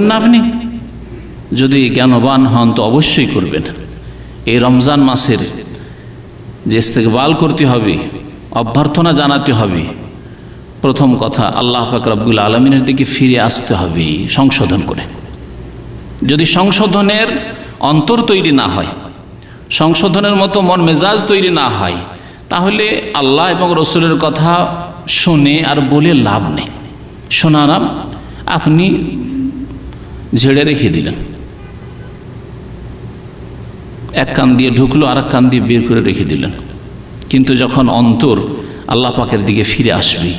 না আপনি? যদি জ্ঞানবান হন তো অবশ্যই করবেন। এই রমজান মাসের যে ইস্তেকবাল করতে হবে, অভ্যর্থনা জানাতে হবে, প্রথম কথা আল্লাহ পাক রব্বুল আলমিনের দিকে ফিরে আসতে হবে, সংশোধন করে। যদি সংশোধনের অন্তর তৈরি না হয়, সংশোধনের মতো মন মেজাজ তৈরি না হয়, তাহলে আল্লাহ এবং রসুলের কথা শুনে আর বলে লাভ নেই। শোনারাম আপনি ঝেড়ে রেখে দিলেন। এক কান দিয়ে ঢুকলো আর কান দিয়ে বের করে রেখে দিলেন। কিন্তু যখন অন্তর আল্লাহ পাকের দিকে ফিরে আসবে,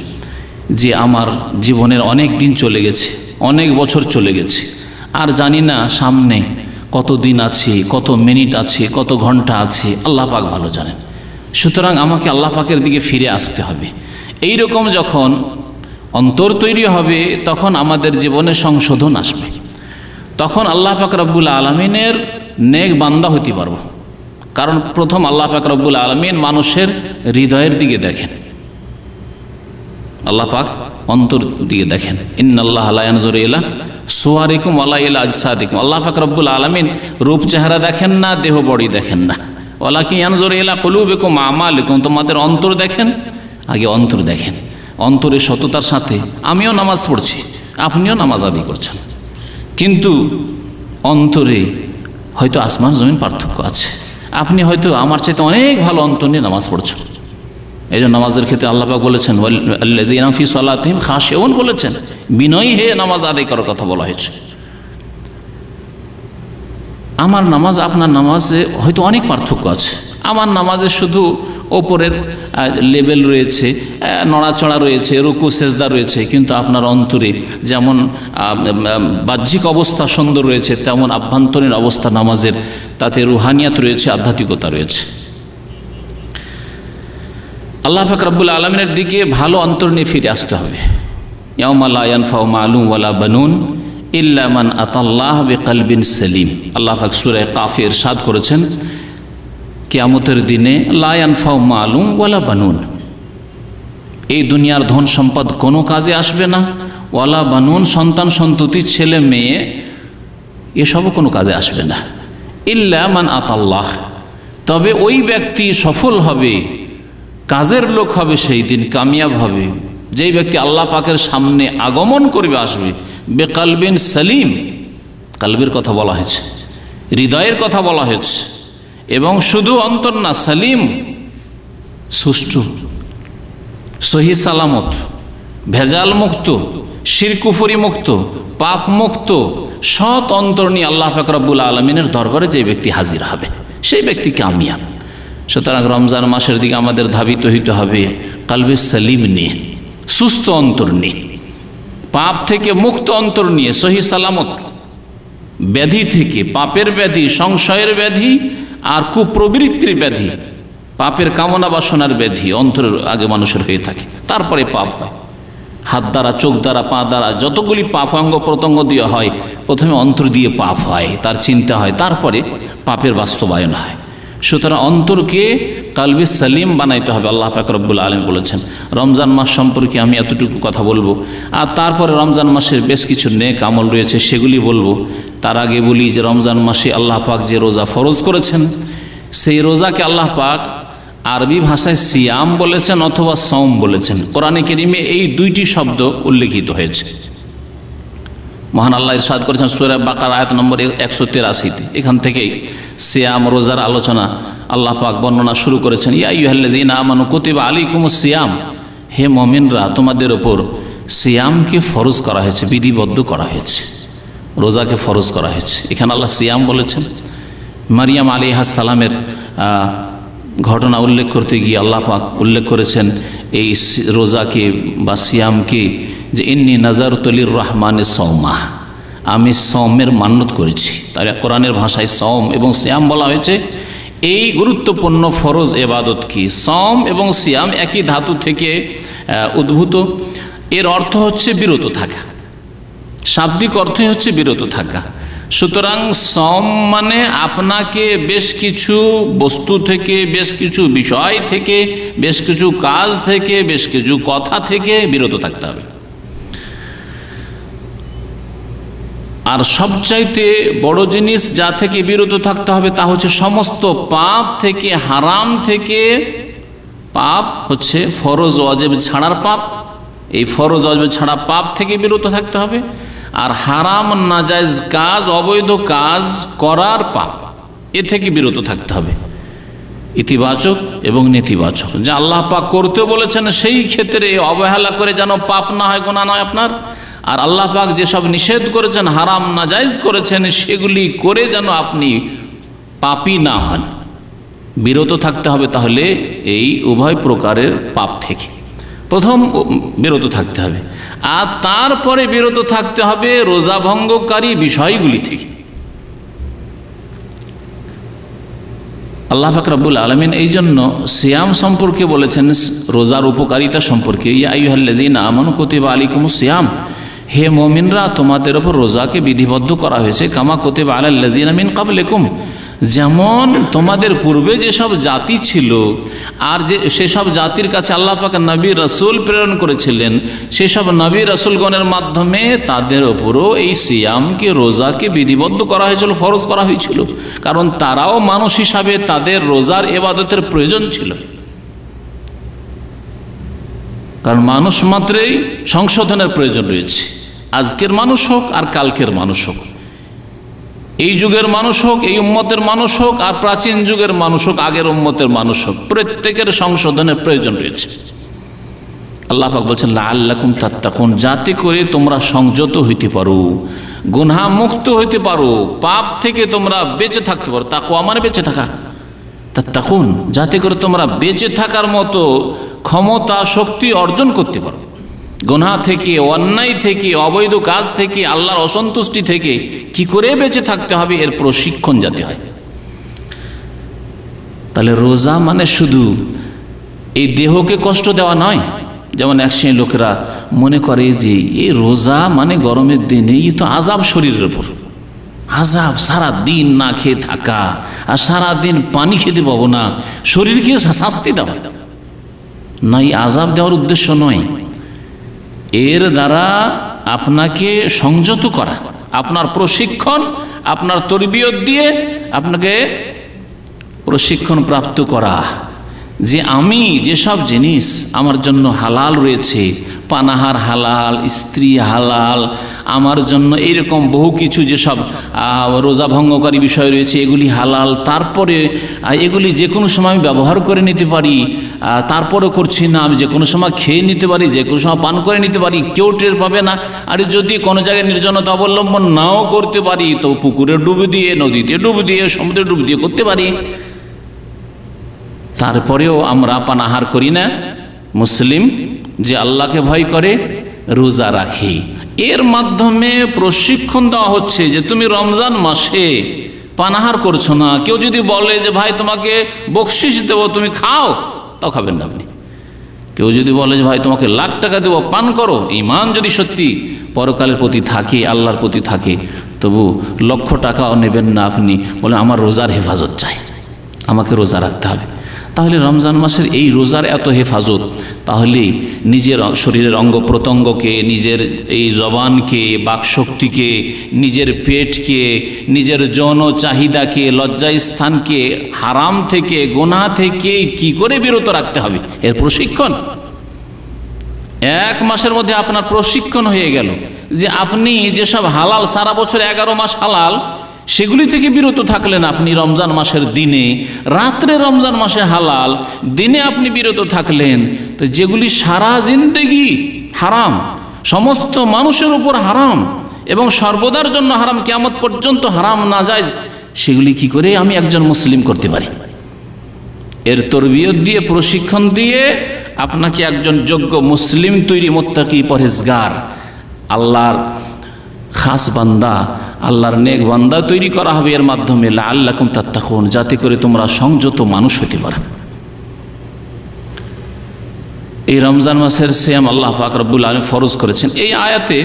যে আমার জীবনের অনেক দিন চলে গেছে, অনেক বছর চলে গেছে, আর জানি না সামনে কত দিন আছে, কত মিনিট আছে, কত ঘণ্টা আছে, আল্লাহ পাক ভালো জানেন। সুতরাং আমাকে আল্লাহ পাকের দিকে ফিরে আসতে হবে। এই রকম যখন অন্তর তৈরি হবে, তখন আমাদের জীবনে সংশোধন আসবে। তখন আল্লাহ পাক রব্বুল আলমিনের নেক বান্দা হইতে পারব। কারণ প্রথম আল্লাহ পাক রব্বুল আলমিন মানুষের হৃদয়ের দিকে দেখেন। আল্লাহ পাক অন্তর দিকে দেখেন। ইন আল্লাহ আলায়ানজর এলা সোয়ারিকুম আল্লাহ ইলা আজসাদিকুম। আল্লাহ পাক রব্বুল আলমিন রূপ চেহারা দেখেন না, দেহ বড়ি দেখেন না। ওলা কি আনজর এলা কলুবেকুম আমালিকুম। তোমাদের অন্তর দেখেন, আগে অন্তর দেখেন। অন্তরের সততার সাথে আমিও নামাজ পড়ছি, আপনিও নামাজ আদি করছেন। কিন্তু অন্তরে হয়তো আসমান জমিন পার্থক্য আছে। আপনি হয়তো আমার চাইতে অনেক ভালো অন্তর নিয়ে নামাজ পড়ছেন। এই জন্য নামাজের ক্ষেত্রে আল্লাপাক বলেছেন ফি সালাতিম খাসেউন বলেছেন। বিনয়ী হে নামাজ আদায় করার কথা বলা হয়েছে। আমার নামাজ, আপনার নামাজে হয়তো অনেক পার্থক্য আছে। আমার নামাজে শুধু ওপরের লেভেল রয়েছে নড়াচড়া রয়েছে, রুকু, সেজদা রয়েছে, কিন্তু আপনার অন্তরে যেমন বাহ্যিক অবস্থা সুন্দর রয়েছে, তেমন আভ্যন্তরীণ অবস্থা নামাজের তাতে রুহানিয়াত রয়েছে, আধ্যাত্মিকতা রয়েছে। আল্লাহ ফাকরাবুল আলমিনের দিকে ভালো অন্তর নিয়ে ফিরে আসতে হবে। বানুন ইল্লামান আতাল্লাহ বেকালবিন সেলিম। আল্লাহ ফাক সুরায় কাফি এরশাদ করেছেন কেয়ামতের দিনে লায়ানফাও মালুম ওয়ালা বানুন। এই দুনিয়ার ধন সম্পদ কোনো কাজে আসবে না। ওয়ালা বানুন, সন্তান, সন্ততি, ছেলে, মেয়ে, এসবও কোনো কাজে আসবে না। ইল্লা মান আতাল্লাহ। তবে ওই ব্যক্তি সফল হবে, কাজের লোক হবে, সেই দিন কামিয়াব হবে। যেই ব্যক্তি আল্লাহ পাকের সামনে আগমন করবে আসবে, বেকালবিন সালিম। কালবির কথা বলা হয়েছে, হৃদয়ের কথা বলা হয়েছে। এবং শুধু অন্তর না, সালিম, সুষ্ঠু, সহি সালামত, ভেজাল মুক্ত, শিরকুফুরি মুক্ত, পাপ মুক্ত, সৎ অন্তর নিয়ে আল্লাহ ফাকরাবুল আলমিনের দরবারে যে ব্যক্তি হাজির হবে, সেই ব্যক্তি কামিয়াব সুতরাং রমজান মাসের দিকে আমাদের ধাবিত হইতে হবে কালবে সালিম নিয়ে, সুস্থ অন্তর নিয়ে, পাপ থেকে মুক্ত অন্তর নিয়ে, সহি সালামত, ব্যাধি থেকে, পাপের ব্যাধি, সংশয়ের ব্যাধি আর কুপ্রবৃত্তির ব্যাধি, পাপের কামনা বাসনার ব্যাধি অন্তরের আগে মানুষের হয়ে থাকে, তারপরে পাপ হয়। হাত দ্বারা, চোখ দ্বারা, পা দ্বারা, যতগুলি পাপ অঙ্গ প্রত্যঙ্গ দিয়ে হয়, প্রথমে অন্তর দিয়ে পাপ হয়, তার চিন্তা হয়, তারপরে পাপের বাস্তবায়ন হয়। সুতরাং অন্তরকে কালবি সালিম বানাইতে হবে, আল্লাহ পাকরবুল আলম বলেছেন। রমজান মাস সম্পর্কে আমি এতটুকু কথা বলব। আর তারপরে রমজান মাসের বেশ কিছু নেক আমল রয়েছে, সেগুলি বলব। তার আগে বলি যে, রমজান মাসে আল্লাহ পাক যে রোজা ফরজ করেছেন, সেই রোজাকে আল্লাহ পাক আরবি ভাষায় সিয়াম বলেছেন অথবা সম বলেছেন। কোরআনে কেরিমে এই দুইটি শব্দ উল্লেখিত হয়েছে। মহান আল্লাহ ইরশাদ করেছেন সুরা বাকার, আয়াত নম্বর একশো তেরাশিতে। এখান থেকেই সিয়াম রোজার আলোচনা। আল্লাহ পাক বর্ণনা শুরু করেছেন আলিকুম সিয়াম। হে মমিনরা, তোমাদের ওপর সিয়ামকে ফরজ করা হয়েছে, বিধিবদ্ধ করা হয়েছে। রোজাকে ফরজ করা হয়েছে। এখানে আল্লাহ সিয়াম বলেছেন, মারিয়াম আলী সালামের ঘটনা উল্লেখ করতে গিয়ে আল্লাহ পাক উল্লেখ করেছেন, এই রোজাকে বা সিয়ামকে যে ইন্নি নাজার তলির রহমানের সৌমা আমি সমের মান্যত করেছি। তাই কোরআনের ভাষায় সম এবং শ্যাম বলা হয়েছে। এই গুরুত্বপূর্ণ ফরজ এবাদত কি? সম এবং সিয়াম একই ধাতু থেকে উদ্ভূত। এর অর্থ হচ্ছে বিরত থাকা। শাব্দিক অর্থই হচ্ছে বিরত থাকা। সুতরাং সম মানে আপনাকে বেশ কিছু বস্তু থেকে, বেশ কিছু বিষয় থেকে, বেশ কিছু কাজ থেকে, বেশ কিছু কথা থেকে বিরত থাকতে হবে। আর সবচাইতে বড় জিনিস যা থেকে বিরত থাকতে হবে তা হচ্ছে সমস্ত পাপ থেকে, হারাম থেকে পাপ হচ্ছে ফরজ অজেব ছাড়ার পাপ। এই ফরজ অজেব ছাড়া পাপ থেকে বিরত থাকতে হবে। আর হারাম নাজাইজ কাজ, অবৈধ কাজ করার পাপ, এ থেকে বিরত থাকতে হবে। ইতিবাচক এবং নেতিবাচক। যা আল্লাহ পাক করতে বলেছেন, সেই ক্ষেত্রে অবহেলা করে যেন পাপ না হয় গোনা নয় আপনার। আর আল্লাহ পাক যেসব নিষেধ করেছেন, হারাম নাজাইজ করেছেন, সেগুলি করে যেন আপনি পাপি না হন। বিরত থাকতে হবে তাহলে এই উভয় প্রকারের পাপ থেকে। প্রথম, বিরত থাকতে হবে। আর তারপরে বিরত থাকতে হবে রোজা ভঙ্গকারী বিষয়গুলি থেকে। আল্লাহ ফাকরাবুল আলমিন এই জন্য সিয়াম সম্পর্কে বলেছেন, রোজার উপকারিতা সম্পর্কে। ইয়া ইয়াইহাল্লাদিন আমন কতিবা আলিকুম সিয়াম। হে মমিনরা, তোমাদের ওপর রোজাকে বিধিবদ্ধ করা হয়েছে, কামা কতিবা আলাল্লাদিন আমিন কাবলেকুম যেমন তোমাদের পূর্বে যেসব জাতি ছিল আর যে সেসব জাতির কাছে আল্লাহ পাক নবী রসুল প্রেরণ করেছিলেন, সেসব নবী রসুলগণের মাধ্যমে তাদের ওপরও এই সিয়ামকে, রোজাকে বিধিবদ্ধ করা হয়েছিল, ফরজ করা হয়েছিল। কারণ তারাও মানুষ হিসাবে তাদের রোজার এবাদতের প্রয়োজন ছিল। কারণ মানুষ মাত্রেই সংশোধনের প্রয়োজন রয়েছে। আজকের মানুষ হোক আর কালকের মানুষ হোক। এই যুগের মানুষ হোক, এই উম্মতের মানুষ হোক, আর প্রাচীন যুগের মানুষ হোক, আগের উম্মতের মানুষ হোক, প্রত্যেকের সংশোধনের প্রয়োজন রয়েছে। আল্লাহ পাক বলছেন আল্লাকুম তাত্তাকুন। যাতে করে তোমরা সংযত হইতে পারো গুনহা মুক্ত হইতে পারো, পাপ থেকে তোমরা বেঁচে থাকতে পারো। তাকু আমার বেঁচে থাকা। তাত্তাকুন, যাতে করে তোমরা বেঁচে থাকার মতো ক্ষমতা, শক্তি অর্জন করতে পারো। গোনা থেকে, অন্যায় থেকে, অবৈধ কাজ থেকে, আল্লাহর অসন্তুষ্টি থেকে কি করে বেঁচে থাকতে হবে এর প্রশিক্ষণ যাতে হয়। তাহলে রোজা মানে শুধু এই দেহকে কষ্ট দেওয়া নয়, যেমন এক লোকেরা মনে করে যে এই রোজা মানে গরমের দিনে এই তো আজাব শরীরের ওপর আজাব সারা দিন না খেয়ে থাকা, আর সারা দিন পানি খেতে পাবো না, শরীরকে শাস্তি দেওয়া না, এই আজাব দেওয়ার উদ্দেশ্য নয়। এর দ্বারা আপনাকে সংযত করা, আপনার প্রশিক্ষণ, আপনার তরবিয়ত দিয়ে আপনাকে প্রশিক্ষণ প্রাপ্ত করা। যে আমি যেসব জিনিস আমার জন্য হালাল রয়েছে, পানাহার হালাল, স্ত্রী হালাল, আমার জন্য এরকম বহু কিছু যেসব রোজা ভঙ্গকারী বিষয় রয়েছে, এগুলি হালাল, তারপরে এগুলি যে কোনো সময় আমি ব্যবহার করে নিতে পারি তারপরে করছি না, আমি যে কোনো সময় খেয়ে নিতে পারি যে কোনো সময় পান করে নিতে পারি, কেউ টের পাবে না। আর যদি কোনো জায়গায় নির্জনতা অবলম্বন নাও করতে পারি, তো পুকুরে ডুব দিয়ে, নদীতে ডুব দিয়ে, সমুদ্রে ডুব দিয়ে করতে পারি। তারপরেও আমরা পানাহার করি না। মুসলিম যে আল্লাহকে ভয় করে, রোজা রাখি। এর মাধ্যমে প্রশিক্ষণ দেওয়া হচ্ছে যে তুমি রমজান মাসে পানাহার করছ না। কেউ যদি বলে যে, ভাই, তোমাকে বকশিস দেবো, তুমি খাও। তাও খাবেন না আপনি। কেউ যদি বলে যে, ভাই, তোমাকে লাখ টাকা দেবো, পান করো। ইমান যদি সত্যি পরকালের প্রতি থাকে, আল্লাহর প্রতি থাকে, তবু লক্ষ টাকাও নেবেন না আপনি। বলে আমার রোজার হেফাজত চাই। আমাকে রোজা রাখতে হবে। তাহলে রমজান মাসের এই রোজার এত হেফাজত, তাহলে নিজের শরীরের অঙ্গ প্রত্যঙ্গকে, নিজের এই জবানকে, বাকশক্তিকে, নিজের পেটকে, নিজের যৌন চাহিদাকে লজ্জাস্থানকে হারাম থেকে, গোনা থেকে কি করে বিরত রাখতে হবে? এর প্রশিক্ষণ। এক মাসের মধ্যে আপনার প্রশিক্ষণ হয়ে গেল যে আপনি যেসব হালাল, সারা বছর এগারো মাস হালাল সেগুলি থেকে বিরত থাকলেন আপনি রমজান মাসের দিনে। রাত্রে রমজান মাসে হালাল, দিনে আপনি বিরত থাকলেন। তো যেগুলি সারা জিন্দেগি হারাম, সমস্ত মানুষের উপর হারাম এবং সর্বদার জন্য হারাম কেমত পর্যন্ত হারাম না যায় সেগুলি কি করে আমি একজন মুসলিম করতে পারি? এর তরবিয়ত দিয়ে, প্রশিক্ষণ দিয়ে আপনাকে একজন যোগ্য মুসলিম তৈরি মোত্তাকি পরেজগার আল্লাহর খাস বান্দা আল্লাহর নেক বান্দা তৈরি করা হবে এর মাধ্যমে আল্লাহকুম তাত্তাকুন, যাতে করে তোমরা সংযত মানুষ হতে পারো। এই রমজান মাসের শ্যাম আল্লাহ পাক রব্বুল আলম ফরজ করেছেন। এই আয়াতে